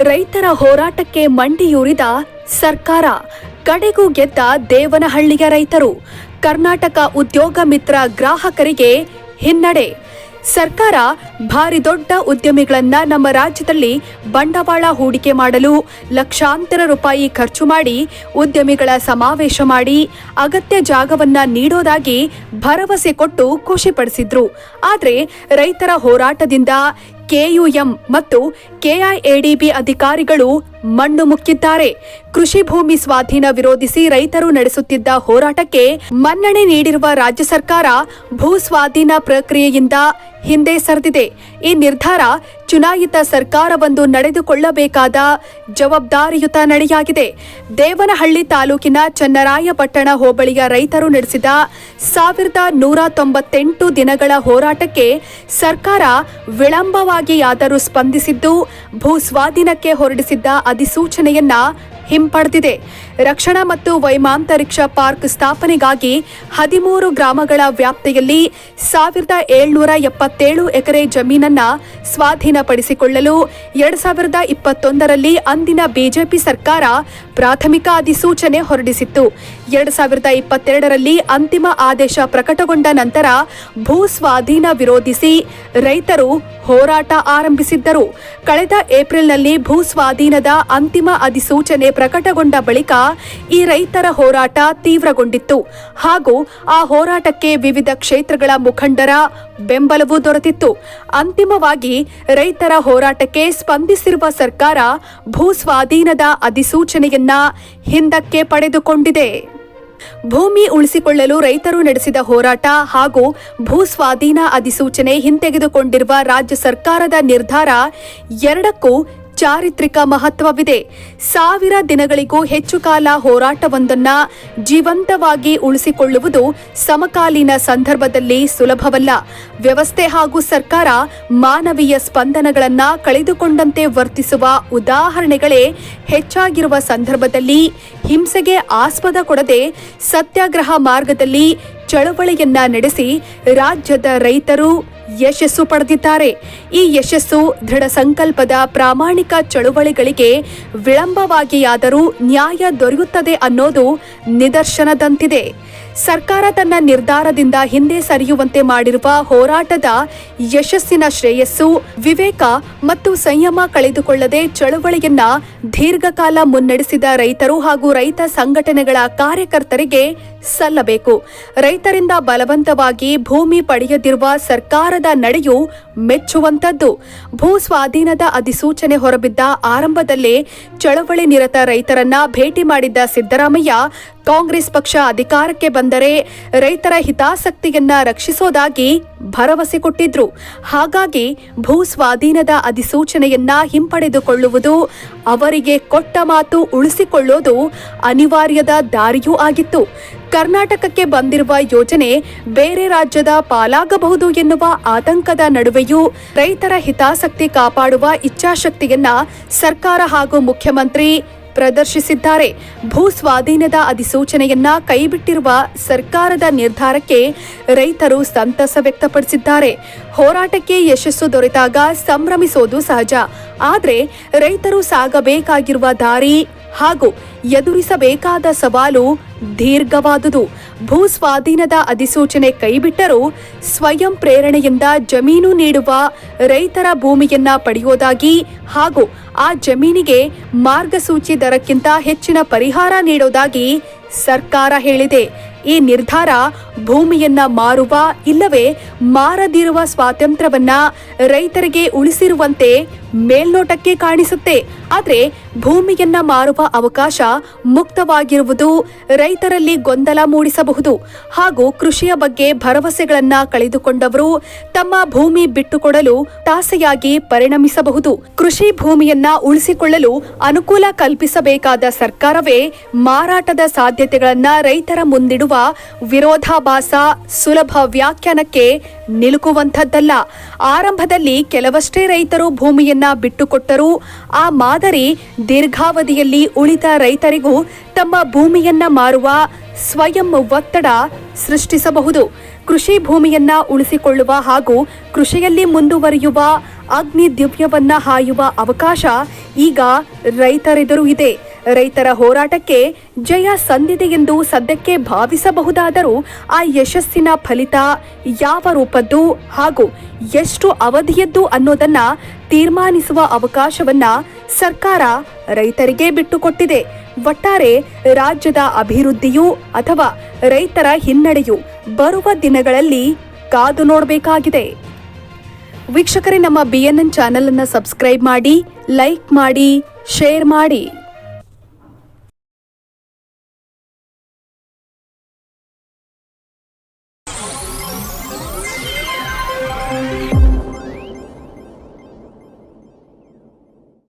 ರೈತರ ಹೋರಾಟಕ್ಕೆ ಮಂಡಿಯೂರಿದ ಸರ್ಕಾರ, ಕಡೆಗೂ ಗೆದ್ದ ದೇವನಹಳ್ಳಿಯ ರೈತರು, ಕರ್ನಾಟಕ ಉದ್ಯೋಗ ಮಿತ್ರ ಗ್ರಾಹಕರಿಗೆ ಹಿನ್ನಡೆ. ಸರ್ಕಾರ ಭಾರಿ ದೊಡ್ಡ ಉದ್ಯಮಿಗಳನ್ನ ನಮ್ಮ ರಾಜ್ಯದಲ್ಲಿ ಬಂಡವಾಳ ಹೂಡಿಕೆ ಮಾಡಲು ಲಕ್ಷಾಂತರ ರೂಪಾಯಿ ಖರ್ಚು ಮಾಡಿ ಉದ್ಯಮಿಗಳ ಸಮಾವೇಶ ಮಾಡಿ ಅಗತ್ಯ ಜಾಗವನ್ನ ನೀಡೋದಾಗಿ ಭರವಸೆ ಕೊಟ್ಟು ಖುಷಿಪಡಿಸಿದ್ರು. ಆದರೆ ರೈತರ ಹೋರಾಟದಿಂದ ಕೆಯುಎಂ ಮತ್ತು ಕೆಐಎಡಿಬಿ ಅಧಿಕಾರಿಗಳು ಮಣ್ಣು ಮುಕ್ಕಿದ್ದಾರೆ. ಕೃಷಿ ಭೂಮಿ ಸ್ವಾಧೀನ ವಿರೋಧಿಸಿ ರೈತರು ನಡೆಸುತ್ತಿದ್ದ ಹೋರಾಟಕ್ಕೆ ಮನ್ನಣೆ ನೀಡಿರುವ ರಾಜ್ಯ ಸರ್ಕಾರ ಭೂ ಸ್ವಾಧೀನ ಪ್ರಕ್ರಿಯೆಯಿಂದ ಹಿಂದೆ ಸರಿದಿದೆ. ಈ ನಿರ್ಧಾರ ಚುನಾಯಿತ ಸರ್ಕಾರವೊಂದು ನಡೆದುಕೊಳ್ಳಬೇಕಾದ ಜವಾಬ್ದಾರಿಯುತ ನಡೆಯಾಗಿದೆ. ದೇವನಹಳ್ಳಿ ತಾಲೂಕಿನ ಚನ್ನರಾಯಪಟ್ಟಣ ಹೋಬಳಿಯ ರೈತರು ನಡೆಸಿದ ಸಾವಿರದ ನೂರ ತೊಂಬತ್ತೆಂಟು ದಿನಗಳ ಹೋರಾಟಕ್ಕೆ ಸರ್ಕಾರ ವಿಳಂಬವಾಗಿಯಾದರೂ ಸ್ಪಂದಿಸಿದ್ದು, ಭೂ ಸ್ವಾಧೀನಕ್ಕೆ ಹೊರಡಿಸಿದ್ದ ಅಧಿಸೂಚನೆಯನ್ನ ಹಿಂಪಡೆದಿದೆ. ರಕ್ಷಣಾ ಮತ್ತು ವೈಮಾಂತರಿಕ್ಷ ಪಾರ್ಕ್ ಸ್ಥಾಪನೆಗಾಗಿ ಹದಿಮೂರು ಗ್ರಾಮಗಳ ವ್ಯಾಪ್ತಿಯಲ್ಲಿ ಸಾವಿರದ ಏಳ್ನೂರ ಎಪ್ಪತ್ತೇಳು ಎಕರೆ ಜಮೀನನ್ನ ಸ್ವಾಧೀನಪಡಿಸಿಕೊಳ್ಳಲು ಎರಡ್ ಸಾವಿರದ ಇಪ್ಪತ್ತೊಂದರಲ್ಲಿ ಅಂದಿನ ಬಿಜೆಪಿ ಸರ್ಕಾರ ಪ್ರಾಥಮಿಕ ಅಧಿಸೂಚನೆ ಹೊರಡಿಸಿತ್ತು. ಎರಡ್ ಸಾವಿರದ ಇಪ್ಪತ್ತೆರಡರಲ್ಲಿ ಅಂತಿಮ ಆದೇಶ ಪ್ರಕಟಗೊಂಡ ನಂತರ ಭೂ ಸ್ವಾಧೀನ ವಿರೋಧಿಸಿ ರೈತರು ಹೋರಾಟ ಆರಂಭಿಸಿದ್ದರು. ಕಳೆದ ಏಪ್ರಿಲ್ನಲ್ಲಿ ಭೂ ಸ್ವಾಧೀನದ ಅಂತಿಮ ಅಧಿಸೂಚನೆ ಪ್ರಕಟಗೊಂಡ ಬಳಿಕ ಈ ರೈತರ ಹೋರಾಟ ತೀವ್ರಗೊಂಡಿತ್ತು. ಹಾಗೂ ಆ ಹೋರಾಟಕ್ಕೆ ವಿವಿಧ ಕ್ಷೇತ್ರಗಳ ಮುಖಂಡರ ಬೆಂಬಲವೂ ದೊರೆತಿತ್ತು. ಅಂತಿಮವಾಗಿ ರೈತರ ಹೋರಾಟಕ್ಕೆ ಸ್ಪಂದಿಸಿರುವ ಸರ್ಕಾರ ಭೂ ಸ್ವಾಧೀನದ ಅಧಿಸೂಚನೆಯನ್ನ ಹಿಂದಕ್ಕೆ ಪಡೆದುಕೊಂಡಿದೆ. ಭೂಮಿ ಉಳಿಸಿಕೊಳ್ಳಲು ರೈತರು ನಡೆಸಿದ ಹೋರಾಟ ಹಾಗೂ ಭೂ ಸ್ವಾಧೀನ ಅಧಿಸೂಚನೆ ಹಿಂತೆಗೆದುಕೊಂಡಿರುವ ರಾಜ್ಯ ಸರ್ಕಾರದ ನಿರ್ಧಾರ ಎರಡಕ್ಕೂ ಚಾರಿತ್ರಿಕ ಮಹತ್ವವಿದೆ. ಸಾವಿರ ದಿನಗಳಿಗೂ ಹೆಚ್ಚು ಕಾಲ ಹೋರಾಟವೊಂದನ್ನ ಜೀವಂತವಾಗಿ ಉಳಿಸಿಕೊಳ್ಳುವುದು ಸಮಕಾಲೀನ ಸಂದರ್ಭದಲ್ಲಿ ಸುಲಭವಲ್ಲ. ವ್ಯವಸ್ಥೆ ಹಾಗೂ ಸರ್ಕಾರ ಮಾನವೀಯ ಸ್ಪಂದನಗಳನ್ನ ಕಳೆದುಕೊಂಡಂತೆ ವರ್ತಿಸುವ ಉದಾಹರಣೆಗಳೇ ಹೆಚ್ಚಾಗಿರುವ ಸಂದರ್ಭದಲ್ಲಿ ಹಿಂಸೆಗೆ ಆಸ್ಪದ ಕೊಡದೆ ಸತ್ಯಾಗ್ರಹ ಮಾರ್ಗದಲ್ಲಿ ಚಳವಳಿಯನ್ನ ನಡೆಸಿ ರಾಜ್ಯದ ರೈತರು ಯಶಸ್ಸು ಪಡೆದಿದ್ದಾರೆ. ಈ ಯಶಸ್ಸು ದೃಢ ಸಂಕಲ್ಪದ ಪ್ರಾಮಾಣಿಕ ಚಳುವಳಿಗಳಿಗೆ ವಿಳಂಬವಾಗಿಯಾದರೂ ನ್ಯಾಯ ದೊರೆಯುತ್ತದೆ ಅನ್ನೋದು ನಿದರ್ಶನದಂತಿದೆ. ಸರ್ಕಾರ ತನ್ನ ನಿರ್ಧಾರದಿಂದ ಹಿಂದೆ ಸರಿಯುವಂತೆ ಮಾಡಿರುವ ಹೋರಾಟದ ಯಶಸ್ಸಿನ ಶ್ರೇಯಸ್ಸು, ವಿವೇಕ ಮತ್ತು ಸಂಯಮ ಕಳೆದುಕೊಳ್ಳದೆ ಚಳುವಳಿಯನ್ನ ದೀರ್ಘಕಾಲ ಮುನ್ನಡೆಸಿದ ರೈತರು ಹಾಗೂ ರೈತ ಸಂಘಟನೆಗಳ ಕಾರ್ಯಕರ್ತರಿಗೆ ಸಲ್ಲಬೇಕು. ರೈತರಿಂದ ಬಲವಂತವಾಗಿ ಭೂಮಿ ಪಡೆಯದಿರುವ ಸರ್ಕಾರದ ನಡೆಯು ಮೆಚ್ಚುವಂತದ್ದು ಭೂ ಸ್ವಾಧೀನದ ಅಧಿಸೂಚನೆ ಹೊರಬಿದ್ದ ಆರಂಭದಲ್ಲೇ ಚಳವಳಿ ನಿರತ ರೈತರನ್ನ ಭೇಟಿ ಮಾಡಿದ್ದ ಸಿದ್ದರಾಮಯ್ಯ ಕಾಂಗ್ರೆಸ್ ಪಕ್ಷ ಅಧಿಕಾರಕ್ಕೆ ಬಂದರೆ ರೈತರ ಹಿತಾಸಕ್ತಿಯನ್ನ ರಕ್ಷಿಸೋದಾಗಿ ಭರವಸೆ ಕೊಟ್ಟಿದ್ರು. ಹಾಗಾಗಿ ಭೂ ಸ್ವಾಧೀನದ ಅಧಿಸೂಚನೆಯನ್ನ ಹಿಂಪಡೆದುಕೊಳ್ಳುವುದು ಅವರಿಗೆ ಕೊಟ್ಟ ಮಾತು ಉಳಿಸಿಕೊಳ್ಳೋದು ಅನಿವಾರ್ಯದ ದಾರಿಯೂ ಆಗಿತ್ತು. ಕರ್ನಾಟಕಕ್ಕೆ ಬಂದಿರುವ ಯೋಜನೆ ಬೇರೆ ರಾಜ್ಯದ ಪಾಲಾಗಬಹುದು ಎನ್ನುವ ಆತಂಕದ ನಡುವೆಯೂ ರೈತರ ಹಿತಾಸಕ್ತಿ ಕಾಪಾಡುವ ಇಚ್ಛಾಶಕ್ತಿಯನ್ನ ಸರ್ಕಾರ ಹಾಗೂ ಮುಖ್ಯಮಂತ್ರಿ ಪ್ರದರ್ಶಿಸಿದ್ದಾರೆ. ಭೂ ಸ್ವಾಧೀನದ ಅಧಿಸೂಚನೆಯನ್ನ ಕೈಬಿಟ್ಟಿರುವ ಸರ್ಕಾರದ ನಿರ್ಧಾರಕ್ಕೆ ರೈತರು ಸಂತಸ ವ್ಯಕ್ತಪಡಿಸಿದ್ದಾರೆ. ಹೋರಾಟಕ್ಕೆ ಯಶಸ್ಸು ದೊರೆತಾಗ ಸಂಭ್ರಮಿಸೋದು ಸಹಜ. ಆದರೆ ರೈತರು ಸಾಗಬೇಕಾಗಿರುವ ದಾರಿ ಹಾಗೂ ಎದುರಿಸಬೇಕಾದ ಸವಾಲು ದೀರ್ಘವಾದುದು. ಭೂ ಸ್ವಾಧೀನದ ಅಧಿಸೂಚನೆ ಕೈಬಿಟ್ಟರೂ ಸ್ವಯಂ ಪ್ರೇರಣೆಯಿಂದ ಜಮೀನು ನೀಡುವ ರೈತರ ಭೂಮಿಯನ್ನ ಪಡೆಯೋದಾಗಿ ಹಾಗೂ ಆ ಜಮೀನಿಗೆ ಮಾರ್ಗಸೂಚಿ ದರಕ್ಕಿಂತ ಹೆಚ್ಚಿನ ಪರಿಹಾರ ನೀಡೋದಾಗಿ ಸರ್ಕಾರ ಹೇಳಿದೆ. ಈ ನಿರ್ಧಾರ ಭೂಮಿಯನ್ನ ಮಾರುವ ಇಲ್ಲವೇ ಮಾರದಿರುವ ಸ್ವಾತಂತ್ರ್ಯವನ್ನ ರೈತರಿಗೆ ಉಳಿಸಿರುವಂತೆ ಮೇಲ್ನೋಟಕ್ಕೆ ಕಾಣಿಸುತ್ತೆ. ಆದರೆ ಭೂಮಿಯನ್ನ ಮಾರುವ ಅವಕಾಶ ಮುಕ್ತವಾಗಿರುವುದು ರೈತರಲ್ಲಿ ಗೊಂದಲ ಮೂಡಿಸಬಹುದು. ಹಾಗೂ ಕೃಷಿಯ ಬಗ್ಗೆ ಭರವಸೆಗಳನ್ನ ಕಳೆದುಕೊಂಡವರು ತಮ್ಮ ಭೂಮಿ ಬಿಟ್ಟುಕೊಡಲು ತಾಸೆಯಾಗಿ ಪರಿಣಮಿಸಬಹುದು. ಕೃಷಿ ಭೂಮಿಯನ್ನ ಉಳಿಸಿಕೊಳ್ಳಲು ಅನುಕೂಲ ಕಲ್ಪಿಸಬೇಕಾದ ಸರ್ಕಾರವೇ ಮಾರಾಟದ ಸಾಧ್ಯತೆಗಳನ್ನ ರೈತರ ಮುಂದಿಡುವ ವಿರೋಧಾಭಾಸ ಸುಲಭ ವ್ಯಾಖ್ಯಾನಕ್ಕೆ ನಿಲುಕುವಂಥದ್ದಲ್ಲ. ಆರಂಭದಲ್ಲಿ ಕೆಲವಷ್ಟೇ ರೈತರು ಭೂಮಿಯನ್ನ ಬಿಟ್ಟುಕೊಟ್ಟರೂ ಆ ಮಾದರಿ ದೀರ್ಘಾವಧಿಯಲ್ಲಿ ಉಳಿದ ರೈತರಿಗೂ ತಮ್ಮ ಭೂಮಿಯನ್ನ ಮಾರುವ ಸ್ವಯಂ ಒತ್ತಡ ಸೃಷ್ಟಿಸಬಹುದು. ಕೃಷಿ ಭೂಮಿಯನ್ನ ಉಳಿಸಿಕೊಳ್ಳುವ ಹಾಗೂ ಕೃಷಿಯಲ್ಲಿ ಮುಂದುವರಿಯುವ ಅಗ್ನಿ ದಿವ್ಯವನ್ನ ಹಾಯುವ ಅವಕಾಶ ಈಗ ರೈತರೆದುರು ಇದೆ. ರೈತರ ಹೋರಾಟಕ್ಕೆ ಜಯ ಸಂದಿದೆ ಎಂದು ಸದ್ಯಕ್ಕೆ ಭಾವಿಸಬಹುದಾದರೂ ಆ ಯಶಸ್ಸಿನ ಫಲಿತ ಯಾವ ರೂಪದ್ದು ಹಾಗೂ ಎಷ್ಟು ಅವಧಿಯದ್ದು ಅನ್ನೋದನ್ನ ತೀರ್ಮಾನಿಸುವ ಅವಕಾಶವನ್ನ ಸರ್ಕಾರ ರೈತರಿಗೆ ಬಿಟ್ಟುಕೊಟ್ಟಿದೆ. ಒಟ್ಟಾರೆ ರಾಜ್ಯದ ಅಭಿವೃದ್ಧಿಯು ಅಥವಾ ರೈತರ ಹಿನ್ನಡೆಯು ಬರುವ ದಿನಗಳಲ್ಲಿ ಕಾದು ನೋಡಬೇಕಾಗಿದೆ. ವೀಕ್ಷಕರೇ, ನಮ್ಮ ಬಿ ಎನ್ ಎನ್ ಚಾನೆಲ್ ಅನ್ನು ಸಬ್ಸ್ಕ್ರೈಬ್ ಮಾಡಿ, ಲೈಕ್ ಮಾಡಿ, ಶೇರ್ ಮಾಡಿ.